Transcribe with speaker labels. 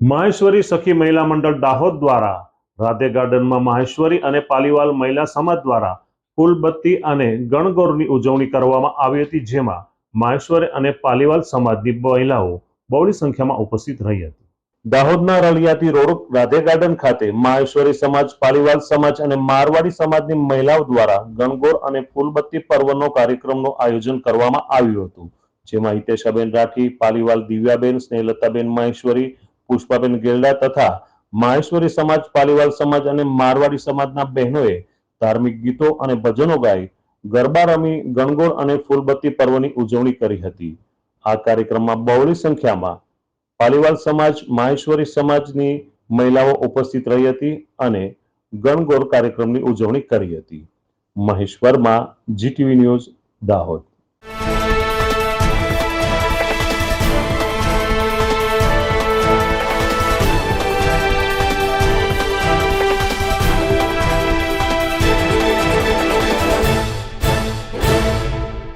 Speaker 1: માહેશ્વરી સખી મહિલા મંડળ દાહોદ દ્વારા, રાધે ગાર્ડનમાં માહેશ્વરી અને પાલીવાલ મહિલા સમાજ દ્વારા ફૂલબત્તી અને ગણગોરની ઉજવણી કરવામાં આવી હતી, જેમાં માહેશ્વરી અને પાલીવાલ સમાજની મહિલાઓ બહોળી સંખ્યામાં ઉપસ્થિત રહી હતી. દાહોદના રળિયાતી રોડ રાધે ગાર્ડન ખાતે માહેશ્વરી સમાજ, પાલીવાલ સમાજ અને મારવાડી સમાજની મહિલાઓ દ્વારા ગણગોર અને ફૂલબત્તી પર્વનો કાર્યક્રમનું આયોજન કરવામાં આવ્યું હતું, જેમાં હિતેશાબેન રાઠી, પાલીવાલ દિવ્યાબેન, સ્નેહલતાબેન માહેશ્વરી પુષ્પાબેન ગેરડા તથા માહેશ્વરી સમાજ, પાલીવાલ સમાજ અને મારવાડી સમાજના બહેનોએ ધાર્મિક ગીતો અને ભજનો ગાઈ ગરબા રમી ગણગોળ અને ફૂલબત્તી પર્વની ઉજવણી કરી હતી. આ કાર્યક્રમમાં બહોળી સંખ્યામાં પાલીવાલ સમાજ માહેશ્વરી સમાજની મહિલાઓ ઉપસ્થિત રહી હતી અને ગણગોર કાર્યક્રમની ઉજવણી કરી હતી. Mahesh Verma GTV news, Dahod.